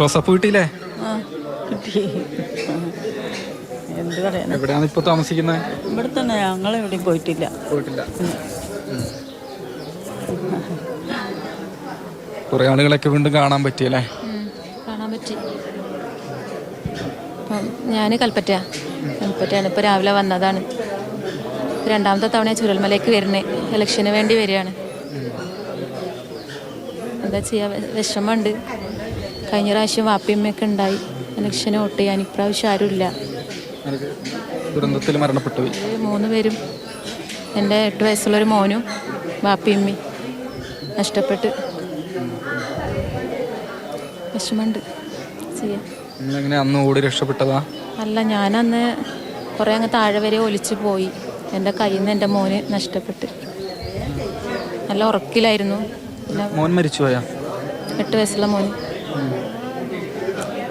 റോസാപ്പൂ കിട്ടിയില്ലേ? എന്ത് പറയാനാ? എവിടെയാണ് ഇപ്പൊ താമസിക്കുന്നത്? ഇവിടെ തന്നെ ഞങ്ങൾ എവിടെയും പോയിട്ടില്ല. പോയിട്ടില്ല. കുറെ ആളുകളൊക്കെ വീണ്ടും കാണാൻ പറ്റിയല്ലേ കാണാൻ പറ്റി. അല്ലേ ഞാൻ കൽപ്പറ്റ കൽപ്പറ്റയാണ് ഇപ്പോൾ രാവിലെ വന്നതാണ്. രണ്ടാമത്തെ തവണ ചുരൽമലയ്ക്ക് വരുന്നത് ഇലക്ഷന് വേണ്ടി വരികയാണ്. എന്താ ചെയ്യാ? വിഷമമുണ്ട്. കഴിഞ്ഞ പ്രാവശ്യം വാപ്പിയമ്മയൊക്കെ ഉണ്ടായി. ഇലക്ഷന് വോട്ട് ചെയ്യാൻ ഇപ്രാവശ്യം ആരുമില്ല. ദുരന്തത്തിൽ മരണപ്പെട്ടു മൂന്ന് പേരും എന്റെ എട്ട് വയസ്സുള്ളൊരു മോനും വാപ്പിയമ്മി നഷ്ടപ്പെട്ട് വിഷമമുണ്ട്. ചെയ്യാം. നിങ്ങളെങ്ങനെ അന്ന് ഓടി രക്ഷപ്പെട്ടതാ? അല്ല ഞാനന്ന് കുറേ അങ്ങ് താഴെ വരെ ഒലിച്ചു പോയി. എന്റെ കയ്യിൽ നിന്ന് എന്റെ മോന് നഷ്ടപ്പെട്ട്. നല്ല ഉറക്കിലായിരുന്നു. എട്ട് വയസ്സുള്ള മോന്.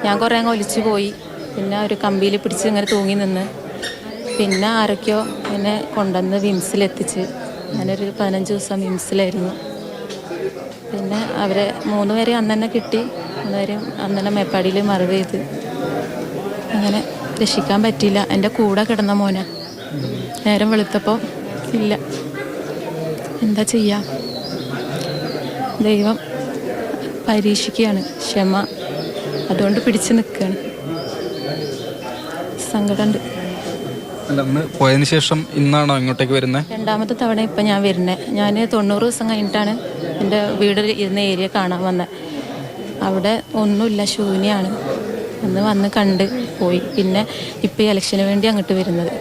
ഞാൻ കുറേ അങ്ങ് ഒലിച്ചു പോയി. പിന്നെ ഒരു കമ്പിയിൽ പിടിച്ച് ഇങ്ങനെ തൂങ്ങി നിന്ന്. പിന്നെ ആരൊക്കെയോ എന്നെ കൊണ്ടുവന്ന് വിംസിലെത്തിച്ച് ഞാനൊരു പതിനഞ്ച് ദിവസം വിംസിലായിരുന്നു. പിന്നെ അവരെ മൂന്ന് പേരെ അന്ന് തന്നെ കിട്ടി. മൂന്ന് പേരും അന്ന് തന്നെ മേപ്പാടിയിൽ മറവ് ചെയ്ത്. അങ്ങനെ രക്ഷിക്കാൻ പറ്റിയില്ല. എന്റെ കൂടെ കിടന്ന മോനെ. നേരം വെളുത്തപ്പോൾ ഇല്ല. എന്താ ചെയ്യാ? ദൈവം പരീക്ഷിക്കുകയാണ്. ക്ഷമ. അതുകൊണ്ട് പിടിച്ചു നിൽക്കുകയാണ്. സങ്കടമുണ്ട്. പോയതിനു ശേഷം ഇന്നാണോ ഇങ്ങോട്ടേക്ക് വരുന്നത് രണ്ടാമത്തെ തവണ ഇപ്പം ഞാൻ വരുന്നത് ഞാൻ തൊണ്ണൂറ് ദിവസം കഴിഞ്ഞിട്ടാണ് എന്റെ വീട് ഇരുന്ന ഏരിയ കാണാൻ വന്നത് അവിടെ ഒന്നുമില്ല ശൂന്യാണ്. അന്ന് വന്ന് കണ്ട് പോയി. പിന്നെ ഇപ്പൊ ഈ ഇലക്ഷന് വേണ്ടി അങ്ങോട്ട് വരുന്നത്.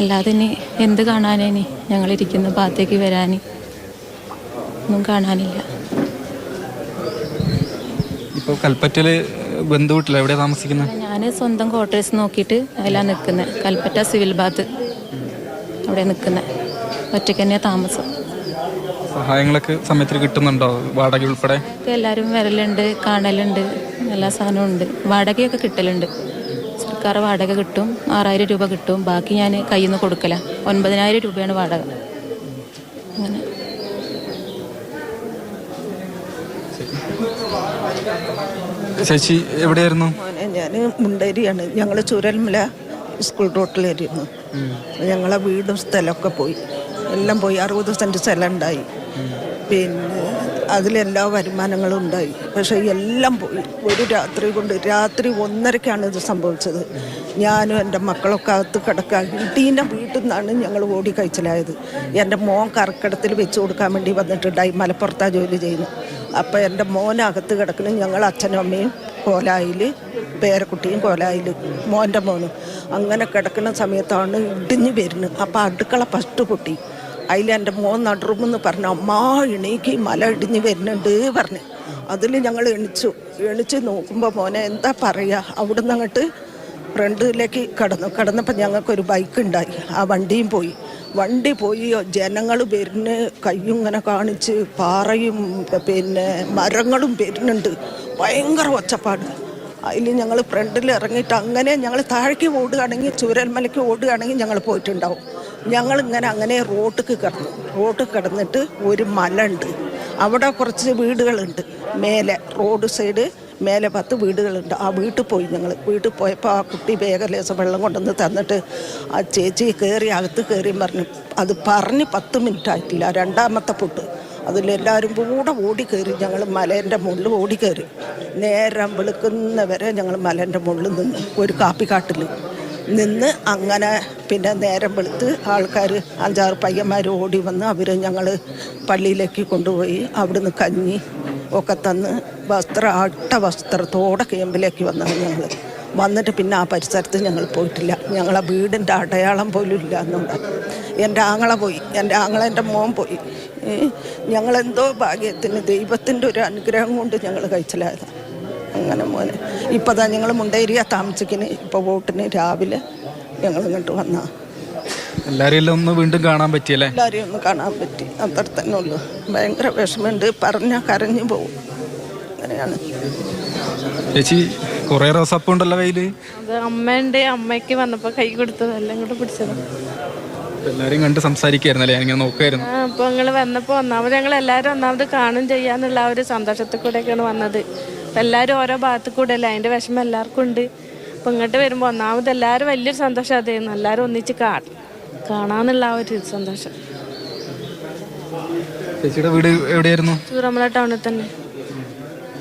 അല്ലാതെ ഇനി എന്ത് കാണാനേ ഇനി? ഞങ്ങളിരിക്കുന്ന ഭാഗത്തേക്ക് വരാൻ ഒന്നും കാണാനില്ല. ഇപ്പോൾ കൽപ്പറ്റയിൽ ബന്ധുവിട്ടില്ല എവിടെ താമസിക്കുന്നത്? ഞാൻ സ്വന്തം ക്വാർട്ടേഴ്സ് നോക്കിയിട്ട് അതിലാണ് നിൽക്കുന്നത് കൽപ്പറ്റ സിവിൽ ബാത്ത് അവിടെ നിൽക്കുന്നത് ഒറ്റയ്ക്ക് തന്നെയാണ് താമസം. സഹായങ്ങളൊക്കെ സമയത്തിന് കിട്ടുന്നുണ്ടോ? വാടക ഉൾപ്പെടെ? എല്ലാവരും വരലുണ്ട് കാണലുണ്ട് എല്ലാ സാധനവും ഉണ്ട്. വാടകയൊക്കെ കിട്ടലുണ്ട്. സർക്കാർ വാടക കിട്ടും ആറായിരം രൂപ കിട്ടും. ബാക്കി ഞാൻ കയ്യിൽ നിന്ന് കൊടുക്കല. ഒൻപതിനായിരം രൂപയാണ് വാടക. അങ്ങനെ. ചേച്ചി എവിടെയായിരുന്നു? ഞാൻ മുണ്ടേരിയാണ്. ഞങ്ങൾ ചുരൽമല സ്കൂൾ റോട്ടിലായിരുന്നു ഞങ്ങളെ വീടും സ്ഥലമൊക്കെ പോയി. എല്ലാം പോയി. അറുപത് സെന്റ് സ്ഥലം ഉണ്ടായി പിന്നെ അതിലെല്ലാ വരുമാനങ്ങളും ഉണ്ടായി. പക്ഷേ എല്ലാം പോയി. ഒരു രാത്രി കൊണ്ട് രാത്രി ഒന്നരക്കാണ് ഇത് സംഭവിച്ചത്. ഞാനും എന്റെ മക്കളൊക്കെ അകത്ത് കിടക്കാൻ ഇടീന്റെ വീട്ടിൽ നിന്നാണ് ഞങ്ങൾ ഓടി കഴിച്ചിലായത്. എന്റെ മോൻ കർക്കിടത്തിൽ വെച്ച് കൊടുക്കാൻ വേണ്ടി വന്നിട്ടുണ്ടായി മലപ്പുറത്താണ് ജോലി ചെയ്യുന്നത് അപ്പോൾ എന്റെ മോനകത്ത് കിടക്കണം ഞങ്ങൾ അച്ഛനും അമ്മയും കോലായിൽ പേരക്കുട്ടിയും കോലായിൽ മോന്റെ മോനും. അങ്ങനെ കിടക്കുന്ന സമയത്താണ് ഇടിഞ്ഞ് വരുന്നത്. അപ്പോൾ അടുക്കള ഫസ്റ്റ് പൊട്ടി അതിൽ എന്റെ മോൻ നടുറുമെന്ന് പറഞ്ഞു അമ്മ എണീക്ക് മല ഇടിഞ്ഞ് വരുന്നുണ്ട് പറഞ്ഞു. അതിൽ ഞങ്ങൾ എണിച്ചു. എണിച്ച് നോക്കുമ്പോൾ മോനെ എന്താ പറയുക അവിടുന്ന് അങ്ങോട്ട് ഫ്രണ്ടിലേക്ക് കടന്നു. കടന്നപ്പോൾ ഞങ്ങൾക്കൊരു ബൈക്ക് ഉണ്ടായി. ആ വണ്ടിയും പോയി. വണ്ടി പോയി ജനങ്ങൾ വരുന്ന കയ്യും ഇങ്ങനെ കാണിച്ച് പാറയും പിന്നെ മരങ്ങളും വരുന്നുണ്ട്. ഭയങ്കര ഒച്ചപ്പാട്. അതിൽ ഞങ്ങൾ ഫ്രണ്ടിൽ ഇറങ്ങിയിട്ട് അങ്ങനെ ഞങ്ങൾ താഴേക്ക് ഓടുകയാണെങ്കിൽ ചൂരൽമലയ്ക്ക് ഓടുകയാണെങ്കിൽ ഞങ്ങൾ പോയിട്ടുണ്ടാവും. ഞങ്ങൾ ഇങ്ങനെ അങ്ങനെ റോട്ടിക്ക് കിടന്നു. റോട്ടിൽ കിടന്നിട്ട് ഒരു മല ഉണ്ട് അവിടെ കുറച്ച് വീടുകളുണ്ട്. മേലെ റോഡ് സൈഡ് മേലെ പത്ത് വീടുകളുണ്ട്. ആ വീട്ടിൽ പോയി ഞങ്ങൾ വീട്ടിൽ പോയപ്പോൾ ആ കുട്ടി ലേസം വെള്ളം കൊണ്ടുവന്ന് തന്നിട്ട് ആ ചേച്ചി കയറി അകത്ത് കയറി പറഞ്ഞു അത് പറഞ്ഞ് പത്ത് മിനിറ്റ് ആയിട്ടില്ല. രണ്ടാമത്തെ പുട്ട്. അതിലെല്ലാവരും കൂടെ ഓടി കയറി ഞങ്ങൾ മലേന്റെ മുകളിൽ ഓടി കയറി നേരം വെളുക്കുന്നവരെ ഞങ്ങൾ മലേന്റെ മുകളിൽ നിന്ന് ഒരു കാപ്പിക്കാട്ടിൽ നിന്ന് അങ്ങനെ പിന്നെ നേരം വെളുത്ത് ആൾക്കാർ അഞ്ചാറ് പയ്യന്മാർ ഓടി വന്ന് അവർ ഞങ്ങൾ പള്ളിയിലേക്ക് കൊണ്ടുപോയി. അവിടുന്ന് കഞ്ഞി ഒക്കെ തന്ന് വസ്ത്ര അട്ട വസ്ത്രത്തോടെ ക്യാമ്പിലേക്ക് വന്നത് ഞങ്ങൾ വന്നിട്ട് പിന്നെ ആ പരിസരത്ത് ഞങ്ങൾ പോയിട്ടില്ല. ഞങ്ങളെ വീടിന്റെ അടയാളം പോലും ഇല്ല എന്നുണ്ട് എന്റെ ആങ്ങളെ പോയി. എന്റെ ആങ്ങളെ എന്റെ മോൻ പോയി. ഞങ്ങളെന്തോ ഭാഗ്യത്തിന് ദൈവത്തിന്റെ ഒരു അനുഗ്രഹം കൊണ്ട് ഞങ്ങൾ കഴിച്ചിലായതാണ് അങ്ങനെ മോനെ. ഇപ്പോൾ തന്നെ ഞങ്ങൾ മുണ്ടേരിയ താമസിക്കുന്നത് ഇപ്പോൾ വോട്ടിന് രാവിലെ ഞങ്ങൾ ഇങ്ങോട്ട് വന്ന. എല്ലാവരെയും ഒന്ന് വീണ്ടും കാണാൻ പറ്റിയല്ലേ? എല്ലാവരെയും ഒന്ന് കാണാൻ പറ്റി. അത്ര തന്നെ ഉള്ളു. ഭയങ്കര വിഷമമുണ്ട്. പറഞ്ഞ കരഞ്ഞു പോകും. അങ്ങനെയാണ്. ചേച്ചി കുറേ റോസാപ്പൂ ഉണ്ടല്ലോ കയ്യിൽ? അത് അമ്മയുണ്ട്. അമ്മയ്ക്ക് വന്നപ്പോൾ കൈ കൊടുത്തത്. എല്ലാം കൂടെ പിടിച്ചത്. എല്ലാവരെയും കണ്ട് സംസാരിക്കായിരുന്നല്ലേ? ഞാനിങ്ങനെ നോക്കായിരുന്നു ആ അപ്പോൾ നിങ്ങൾ വന്നപ്പോൾ ഒന്നാമത് ഞങ്ങൾ എല്ലാവരും ഒന്നാമത് കാണും ചെയ്യാന്നുള്ള ആ ഒരു സന്തോഷത്തിൽ കൂടെയൊക്കെയാണ് വന്നത്. എല്ലാരും എല്ലാവരും ഓരോ ഭാഗത്ത് കൂടെ അല്ലേ അതിന്റെ വിഷമം എല്ലാവർക്കും ഉണ്ട്. അപ്പോൾ ഇങ്ങോട്ട് വരുമ്പോൾ ഒന്നാമത് എല്ലാവരും വലിയൊരു സന്തോഷം. അതായിരുന്നു എല്ലാവരും ഒന്നിച്ച് കാ കാണാന്നുള്ള ആ ഒരു സന്തോഷം. ചേച്ചിയുടെ വീട് എവിടെയായിരുന്നു? ചൂറമല ടൗണിൽ തന്നെ.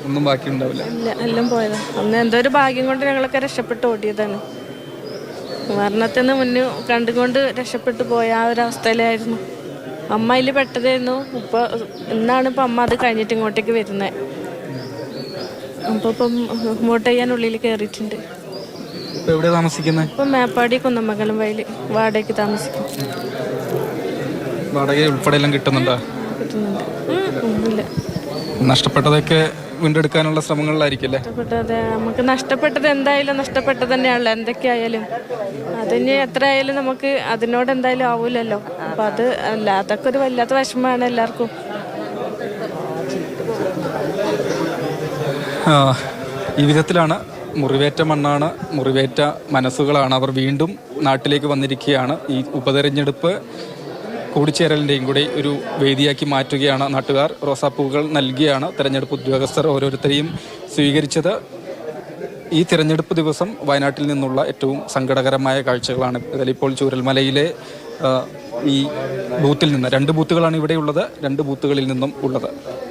ഒന്നും ബാക്കി ഉണ്ടാവില്ല ഇല്ല എല്ലാം പോയതാ. അന്ന് എന്തോ ഒരു ഭാഗ്യം കൊണ്ട് ഞങ്ങളൊക്കെ രക്ഷപ്പെട്ട് ഓടിയതാണ്. മരണത്തിൽ നിന്ന് മുന്നേ കണ്ടുകൊണ്ട് രക്ഷപ്പെട്ട് പോയ ആ ഒരു അവസ്ഥയിലായിരുന്നു. അമ്മ അതിൽ പെട്ടതായിരുന്നു. ഇപ്പൊ ഇന്നാണ് ഇപ്പൊ അമ്മ അത് കഴിഞ്ഞിട്ട് ഇങ്ങോട്ടേക്ക് വരുന്നത് അപ്പൊ ഇപ്പം ഇങ്ങോട്ട് ചെയ്യാൻ ഉള്ളിൽ കയറിയിട്ടുണ്ട് ഇപ്പൊ എവിടെ താമസിക്കുന്നത് ഇപ്പം മേപ്പാടി കുന്നമംഗലം വയലിൽ വാടകയ്ക്ക് താമസിക്കും. വാടക ഉൾപ്പെടെ എല്ലാം കിട്ടുന്നുണ്ടോ കിട്ടുന്നുണ്ട്. ഉം, ഒന്നുമില്ല. നഷ്ടപ്പെട്ടതൊക്കെ വീണ്ടെടുക്കാനുള്ള ശ്രമങ്ങളിലായിരിക്കില്ലേ നഷ്ടപ്പെട്ടത് നമുക്ക് നഷ്ടപ്പെട്ടത് എന്തായാലും നഷ്ടപ്പെട്ടത് തന്നെയാണല്ലോ. എന്തൊക്കെയായാലും. അതിന് എത്ര ആയാലും നമുക്ക് അതിനോട് എന്തായാലും ആവൂലല്ലോ. അപ്പൊ അത് അല്ല അതൊക്കെ ഒരു വല്ലാത്ത വിഷമമാണ് എല്ലാവർക്കും. ആ, ഈ വിധത്തിലാണ് മുറിവേറ്റ മണ്ണാണ് മുറിവേറ്റ മനസ്സുകളാണ് അവർ വീണ്ടും നാട്ടിലേക്ക് വന്നിരിക്കുകയാണ്. ഈ ഉപതെരഞ്ഞെടുപ്പ് കൂടിച്ചേരലിന്റെയും കൂടി ഒരു വേദിയാക്കി മാറ്റുകയാണ് നാട്ടുകാർ. റോസാപ്പൂക്കൾ നൽകിയാണ് തെരഞ്ഞെടുപ്പ് ഉദ്യോഗസ്ഥർ ഓരോരുത്തരെയും സ്വീകരിച്ചത്. ഈ തിരഞ്ഞെടുപ്പ് ദിവസം വയനാട്ടിൽ നിന്നുള്ള ഏറ്റവും സങ്കടകരമായ കാഴ്ചകളാണ് ഇതിലിപ്പോൾ ചൂരൽമലയിലെ ഈ ബൂത്തിൽ നിന്ന് രണ്ട് ബൂത്തുകളാണ് ഇവിടെയുള്ളത് രണ്ട് ബൂത്തുകളിൽ നിന്നും ഉള്ളത്.